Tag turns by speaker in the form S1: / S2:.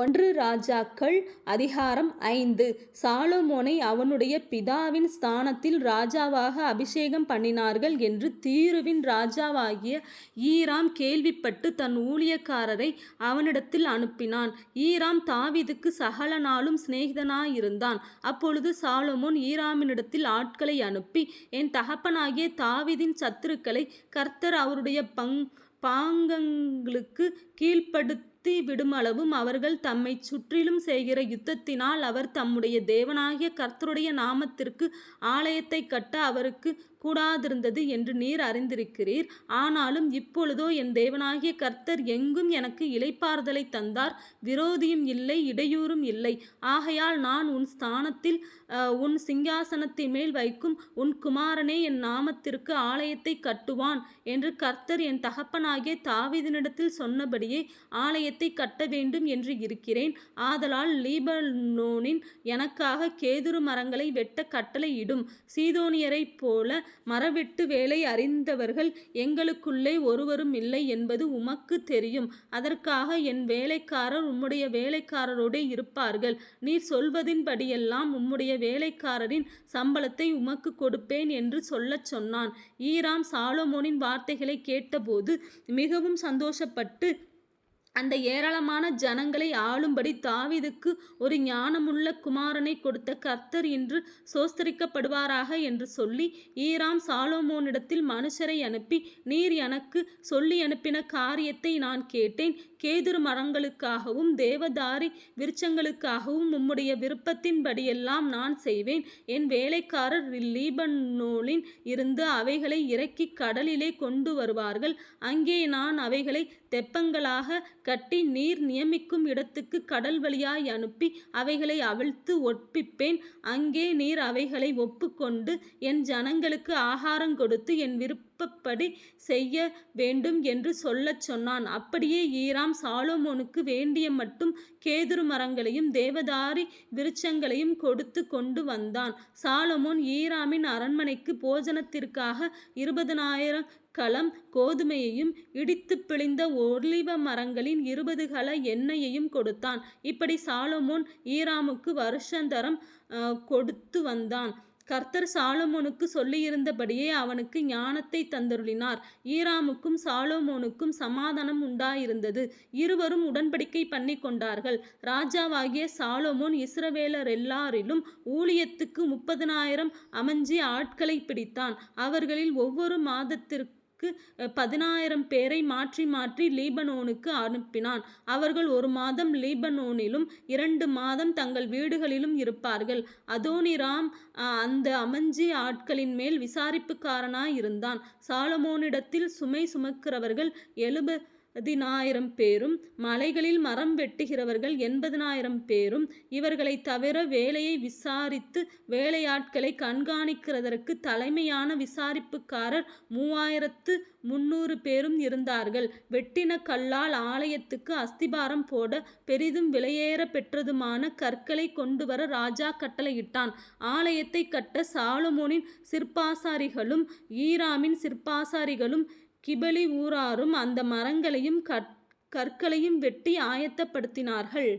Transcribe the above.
S1: ஒன்று ராஜாக்கள் அதிகாரம் ஐந்து சாலமோனை அவனுடைய பிதாவின் ஸ்தானத்தில் ராஜாவாக அபிஷேகம் பண்ணினார்கள் என்று தீருவின் ராஜாவாகிய ஈராம் கேள்விப்பட்டு தன் ஊழியக்காரரை அவனிடத்தில் அனுப்பினான். ஈராம் தாவிதுக்கு சகல நாளும் சிநேகிதனாயிருந்தான். அப்பொழுது சாலமோன் ஈராமினிடத்தில் ஆட்களை அனுப்பி என் தகப்பனாகிய தாவிதின் சத்துருக்களை கர்த்தர் அவருடைய பங் பாங்கங்களுக்கு கீழ்ப்படுத்த விடுமளவும் அவர்கள் தம்மைச் சுற்றிலும் செய்கிற யுத்தத்தினால் அவர் தம்முடைய தேவனாகிய கர்த்தருடைய நாமத்திற்கு ஆலயத்தை கட்ட அவருக்கு கூடாதிருந்தது என்று நீர் அறிந்திருக்கிறீர். ஆனாலும் இப்பொழுதோ என் தேவனாகிய கர்த்தர் எங்கும் எனக்கு இலைப்பாறுதலை தந்தார் விரோதியும் இல்லை இடையூறும் இல்லை. ஆகையால் நான் உன் ஸ்தானத்தில் உன் சிங்காசனத்தின் மேல் வைக்கும் உன் குமாரனே என் நாமத்திற்கு ஆலயத்தை கட்டுவான் என்று கர்த்தர் என் தகப்பனாகிய தாவிதனிடத்தில் சொன்னபடியே ஆலய கட்ட வேண்டும் என்று இருக்கிறேன். ஆதலால் லீபனோனின் எனக்காக கேதுரு மரங்களை வெட்ட கட்டளையிடும். சீதோனியரைப்போல மரவெட்டு வேலை அறிந்தவர்கள் எங்களுக்குள்ளே ஒருவரும் இல்லை என்பது உமக்கு தெரியும். அதற்காக என் வேலைக்காரர் உம்முடைய வேலைக்காரரோடே இருப்பார்கள். நீர் சொல்வதின்படியெல்லாம் உம்முடைய வேலைக்காரரின் சம்பளத்தை உமக்கு கொடுப்பேன் என்று சொல்லச் சொன்னான். ஈராம் சாலோமோனின் வார்த்தைகளைக் கேட்டபோது மிகவும் சந்தோஷப்பட்டு அந்த ஏராளமான ஜனங்களை ஆளும்படி தாவிதுக்கு ஒரு ஞானமுள்ள குமாரனை கொடுத்த கர்த்தர் இன்று சோஸ்தரிக்கப்படுவாராக என்று சொல்லி ஈராம் சாலோமோனிடத்தில் மனுஷரை அனுப்பி நீர் எனக்கு சொல்லி அனுப்பின காரியத்தை நான் கேட்டேன். கேதுரு மரங்களுக்காகவும் தேவதாரி விருட்சங்களுக்காகவும் உம்முடைய விருப்பத்தின்படியெல்லாம் நான் செய்வேன். என் வேலைக்காரர் லீபனோலின் இருந்து அவைகளை இறக்கிக் கடலிலே கொண்டு வருவார்கள் அங்கே நான் அவைகளை தெப்பங்களாக கட்டி நீர் நியமிக்கும் இடத்துக்கு கடல் வழியாய் அனுப்பி அவைகளை அவிழ்த்து ஒப்பிப்பேன் அங்கே நீர் அவைகளை ஒப்புக்கொண்டு என் ஜனங்களுக்கு ஆகாரங்கொடுத்து என் விருப்பப்படி செய்ய வேண்டும் என்று சொல்லச் சொன்னான். அப்படியே ஈராம் சாலோமோனுக்கு வேண்டிய மட்டும் கேதுரு மரங்களையும் தேவதாரி விருட்சங்களையும் கொடுத்து கொண்டு வந்தான். சாலமோன் ஈராமின் அரண்மனைக்கு போஜனத்திற்காக இருபதனாயிரம் கலம் கோதுமையையும் இடித்து பிழிந்த ஒலிவ மரங்களின் இருபது கல எண்ணெயையும் கொடுத்தான். இப்படி சாலமோன் ஈராமுக்கு வருஷந்தரம் கொடுத்து வந்தான். கர்த்தர் சாலமோனுக்கு சொல்லியிருந்தபடியே அவனுக்கு ஞானத்தை தந்தருளினார். ஈராமுக்கும் சாலோமோனுக்கும் சமாதானம் உண்டாயிருந்தது. இருவரும் உடன்படிக்கை பண்ணி கொண்டார்கள் ராஜாவாகிய இஸ்ரவேலர் எல்லாரிலும் ஊழியத்துக்கு முப்பதினாயிரம் அமைஞ்சி ஆட்களைப் பிடித்தான். அவர்களில் ஒவ்வொரு மாதத்திற்கு மாதத்திற்குப் பதினாயிரம் பேரை மாற்றி மாற்றி லீபனோனுக்கு அனுப்பினான். அவர்கள் ஒரு மாதம் லீபனோனிலும் இரண்டு மாதம் தங்கள் வீடுகளிலும் இருப்பார்கள். அதோனிராம் அந்த அமஞ்சி ஆட்களின் மேல் விசாரிப்புக்காரனாய் இருந்தான் சாலமோனிடத்தில் சுமை சுமக்கிறவர்கள் பதினாயிரம் பேரும் மலைகளில் மரம் வெட்டுகிறவர்கள் எண்பதினாயிரம் பேரும் இவர்களை தவிர வேலையை விசாரித்து வேலையாட்களை கண்காணிக்கிறதற்கு தலைமையான விசாரிப்புக்காரர் மூவாயிரத்து முன்னூறு பேரும் இருந்தார்கள். வெட்டின கல்லால் ஆலயத்துக்கு அஸ்திபாரம் போட பெரிதும் விலையேற பெற்றதுமான கற்களை கொண்டு வர ராஜா கட்டளையிட்டான். ஆலயத்தை கட்ட சாலமோனின் சிற்பாசாரிகளும் ஈராமின் சிற்பாசாரிகளும் கிபலி ஊராரும் அந்த மரங்களையும் கற்களையும் வெட்டி ஆயத்தப்படுத்தினார்கள்.